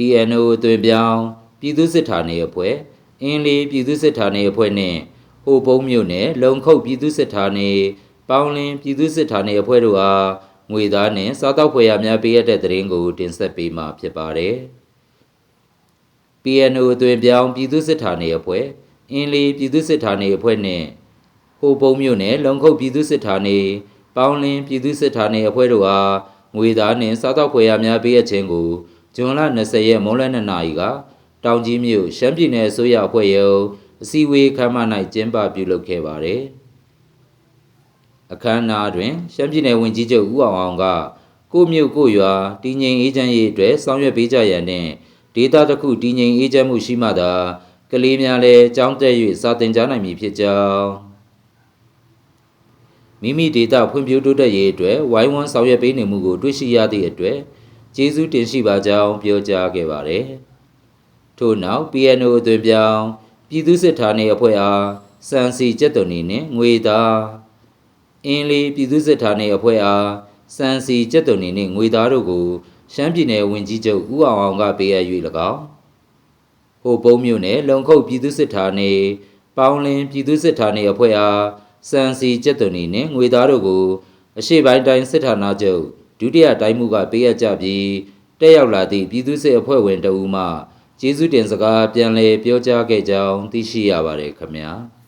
PNO အသွင်ပြောင်းပြည်သူ့စစ်ဌာနအဖွဲ့အင်းလေးပြည်သူ့စစ်ဌာနအဖွဲ့နဲ့ဟိုပုံးမြို့နယ်လုံခုတ်ပြည်သူ့စစ်ဌာနပေါင်းလင်းပြည်သူ့စစ်ဌာနအဖွဲ့တို့အားငွေသားနဲ့စားတောက်ဖွယ်ရများပေးရတဲ့တဲ့ရင်ကိုတင်ဆက်ပေးမှာဖြစ်ပါတယ်။ PNO အသွင်ပြောင်းပြည်သူ့စစ်ဌာနအဖွဲ့အင်းလေးပြည်သူ့စစ်ဌာနအဖွဲ့နဲ့ဟိုပုံးမြို့နယ်လုံခုတ်ပြည်သူ့စစ်ဌာနပေါင်းလင်းပြည်သူ့စစ်ဌာနအဖွဲ့တို့အားငွေသားနှင့်စားတောက်ဖွယ်ရများပေးရခြင်းကို ဇွန်လ20ရက်မွန်းလယ်2နာရီကတောင်ကြီးမြို့ရှမ်းပြည်နယ်အစိုးရအဖွဲ့ရုံးအစည်းအဝေးခမ်းမ၌ကျင်းပပြုလုပ်ခဲ့ပါတယ်။အခမ်းအနားတွင်ရှမ်းပြည်နယ်ဝန်ကြီးချုပ်ဦးအောင်အောင်ကကိုမြို့ကိုရွာတည်ငြိမ်အေးချမ်းရေးအတွက်ဆောင်ရွက်ပေးကြရန်နှင့်ဒေသတစ်ခုတည်ငြိမ်အေးချမ်းမှုရှိမှသာကလေးများလည်းကြောင်းတက်၍စာသင်ကြားနိုင်မည်ဖြစ်ကြောင်းမိမိဒေတာဖွံ့ဖြိုးတိုးတက်ရေးအတွက်ဝိုင်းဝန်းဆောင်ရွက်ပေးနေမှုကိုတွေ့ရှိရသည့်အတွက် ကျေးဇူးတင်ရှိပါကြောင်းပြောကြားခဲ့ပါတယ်။ထို့နောက် PNO အသွင်ပြောင်းပြည်သူ့စစ်ဌာနအဖွဲ့အားစံစီကျက်သွန်နေနှင့်ငွေသားအင်းလီပြည်သူ့စစ်ဌာနအဖွဲ့အားစံစီကျက်သွန်နေနှင့်ငွေသားတို့ကိုရှမ်းပြည်နယ်ဝန်ကြီးချုပ်ဦးအောင်အောင်ကပေးအပ်၍၎င်းဟိုပုံးမြို့နယ်လုံခုတ်ပြည်သူ့စစ်ဌာနပေါင်းလင်းပြည်သူ့စစ်ဌာနအဖွဲ့အားစံစီကျက်သွန်နေနှင့်ငွေသားတို့ကိုအရှိပိုင်းတိုင်းစစ်ဌာနချုပ် ဒုတိယတိုင်းမှုကပေးအပ်ကြပြီးတက်ရောက်လာသည့်ပြည်သူ့စစ်အဖွဲ့ဝင်တအူးမှကျေးဇူးတင်စကားပြန်လည်ပြောကြားခဲ့ကြောင်းသိရှိရပါတယ်ခင်ဗျာ။